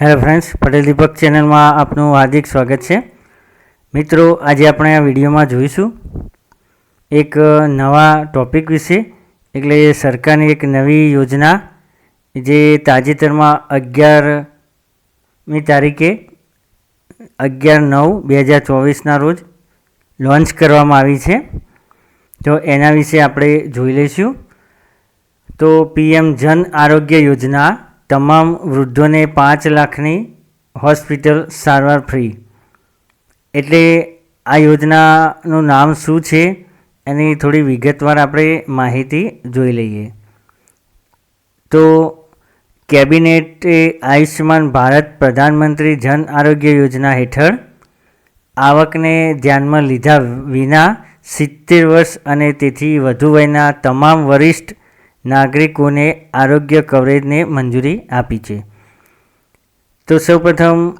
Hello friends Patel દીપક ચેનલમાં આપનું હાર્દિક સ્વાગત છે. મિત્રો, આજે આપણે આ વિડીયોમાં જોઈશું એક નવા ટોપિક વિશે, એટલે સરકારની એક નવી યોજના જે તાજેતરમાં અગિયારમી તારીખે અગિયાર નવ બે હજાર ચોવીસના રોજ લોન્ચ કરવામાં આવી છે. તો એના વિશે આપણે જોઈ લઈશું. તો પીએમ જન આરોગ્ય યોજના તમામ વૃદ્ધોને પાંચ લાખની હોસ્પિટલ સારવાર ફ્રી. એટલે આ યોજનાનું નામ શું છે? એની થોડી વિગતવાર આપણે માહિતી જોઈ લઈએ. તો કેબિનેટે આયુષ્યમાન ભારત પ્રધાનમંત્રી જન આરોગ્ય યોજના હેઠળ આવકને ધ્યાનમાં લીધા વિના સિત્તેર વર્ષ અને તેથી વધુ વયના તમામ વરિષ્ઠ નાગરિકોને આરોગ્ય કવરેજને મંજૂરી આપી છે. તો સૌપ્રથમ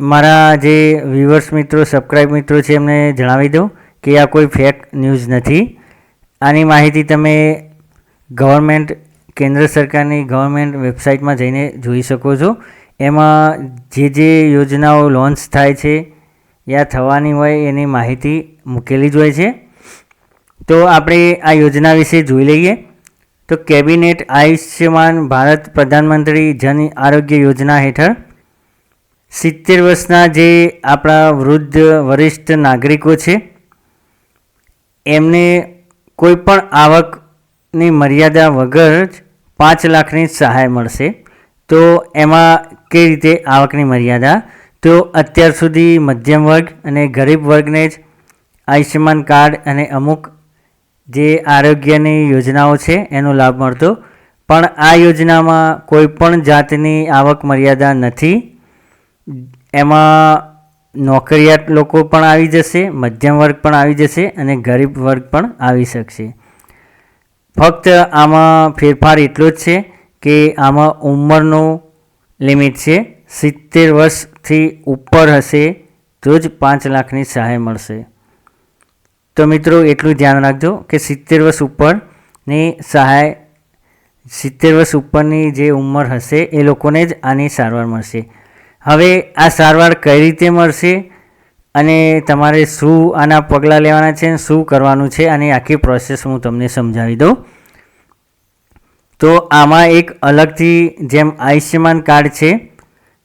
મારા જે વ્યુઅર્સ મિત્રો સબસ્ક્રાઈબ મિત્રો છે, એમને જણાવી દઉં કે આ કોઈ ફેક ન્યૂઝ નથી. આની માહિતી તમે ગવર્મેન્ટ કેન્દ્ર સરકારની ગવર્મેન્ટ વેબસાઇટમાં જઈને જોઈ શકો છો. એમાં જે જે યોજનાઓ લોન્ચ થાય છે યા થવાની હોય એની માહિતી મૂકેલી જ હોય છે. તો આપણે આ યોજના વિશે જોઈ લઈએ. તો કેબિનેટ આયુષ્યમાન ભારત પ્રધાનમંત્રી જન આરોગ્ય યોજના હેઠળ સિત્તેર વર્ષના જે આપણા વૃદ્ધ વરિષ્ઠ નાગરિકો છે, એમને કોઈ પણ આવકની મર્યાદા વગર જ પાંચ લાખની સહાય મળશે. તો એમાં કઈ રીતે આવકની મર્યાદા? તો અત્યાર સુધી મધ્યમ વર્ગ અને ગરીબ વર્ગને જ આયુષ્યમાન કાર્ડ અને અમુક જે આરોગ્યની યોજનાઓ છે, એનો લાભ મળતો. પણ આ યોજનામાં કોઈ પણ જાતની આવક મર્યાદા નથી. એમાં નોકરિયાત લોકો પણ આવી જશે, મધ્યમ વર્ગ પણ આવી જશે અને ગરીબ વર્ગ પણ આવી શકશે. ફક્ત આમાં ફેરફાર એટલો જ છે કે આમાં ઉંમરનો લિમિટ છે. સિત્તેર વર્ષથી ઉપર હશે તો જ પાંચ લાખની સહાય મળશે. તો મિત્રો, એટલું ધ્યાન રાખજો કે સિત્તેર વર્ષ ઉપરની સહાય, સિત્તેર વર્ષ ઉપરની જે ઉંમર હશે, એ લોકોને જ આની સારવાર મળશે. હવે આ સારવાર કઈ રીતે મળશે અને તમારે શું આના પગલાં લેવાના છે અને શું કરવાનું છે, આની આખી પ્રોસેસ હું તમને સમજાવી દઉં. તો આમાં એક અલગથી જેમ આયુષ્યમાન કાર્ડ છે,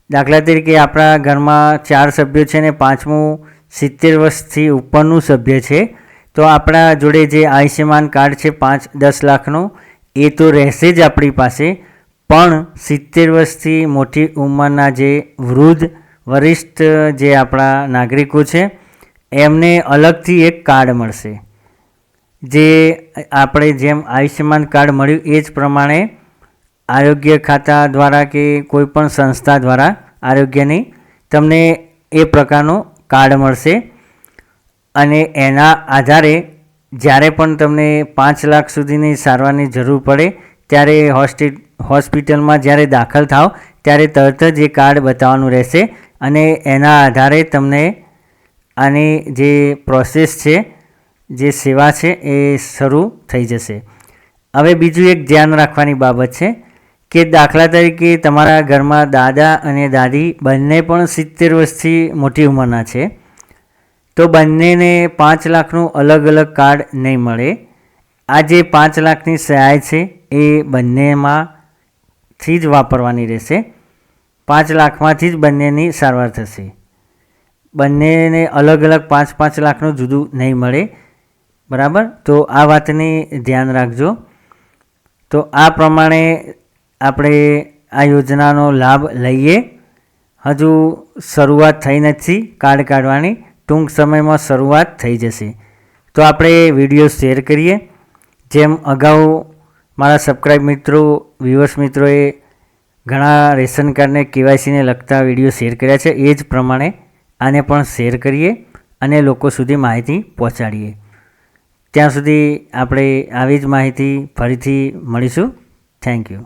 દાખલા તરીકે આપણા ઘરમાં ચાર સભ્યો છે ને પાંચમું સિત્તેર વર્ષથી ઉપરનું સભ્ય છે તો આપણા જોડે જે આયુષ્યમાન કાર્ડ છે પાંચ દસ લાખનું, એ તો રહેશે જ આપણી પાસે. પણ સિત્તેર વર્ષથી મોટી ઉંમરના જે વૃદ્ધ, વરિષ્ઠ જે આપણા નાગરિકો છે, એમને અલગથી એક કાર્ડ મળશે. જે આપણે જેમ આયુષ્યમાન કાર્ડ મળ્યું એ જ પ્રમાણે આરોગ્ય ખાતા દ્વારા કે કોઈ પણ સંસ્થા દ્વારા આરોગ્યની તમને એ પ્રકારનું કાર્ડ મળશે. અને એના આધારે જ્યારે પણ તમને પાંચ લાખ સુધીની સારવારની જરૂર પડે, ત્યારે હોસ્ટિ, હોસ્પિટલમાં જ્યારે દાખલ થાવ ત્યારે તરત જ એ કાર્ડ બતાવવાનું રહેશે અને એના આધારે તમને આની જે પ્રોસેસ છે, જે સેવા છે એ શરૂ થઈ જશે. હવે બીજું એક ધ્યાન રાખવાની બાબત છે કે દાખલા તરીકે તમારા ઘરમાં દાદા અને દાદી બંને પણ સિત્તેર વર્ષથી મોટી ઉંમરના છે. તો બંનેને પાંચ લાખનું અલગ અલગ કાર્ડ નહીં મળે. આ જે પાંચ લાખની સહાય છે, એ બંનેમાંથી જ વાપરવાની રહેશે. પાંચ લાખમાંથી જ બંનેની સારવાર થશે. બંનેને અલગ અલગ પાંચ પાંચ લાખનું જુદું નહીં મળે. બરાબર? તો આ વાતની ધ્યાન રાખજો. તો આ પ્રમાણે આપણે આ યોજનાનો લાભ લઈએ. હજુ શરૂઆત થઈ નથી કાર્ડ કાઢવાની. ટૂંક સમયમાં શરૂઆત થઈ જશે. તો આપણે વીડિયો શેર કરીએ. જેમ અગાઉ મારા સબસ્ક્રાઈબ મિત્રો, વ્યુઅર્સ મિત્રોએ ઘણા રેશન કાર્ડને કેવાયસીને લગતા વીડિયો શેર કર્યા છે, એ જ પ્રમાણે આને પણ શેર કરીએ અને લોકો સુધી માહિતી પહોંચાડીએ. ત્યાં સુધી આપણે આવી જ માહિતી ફરીથી મળીશું. Thank you.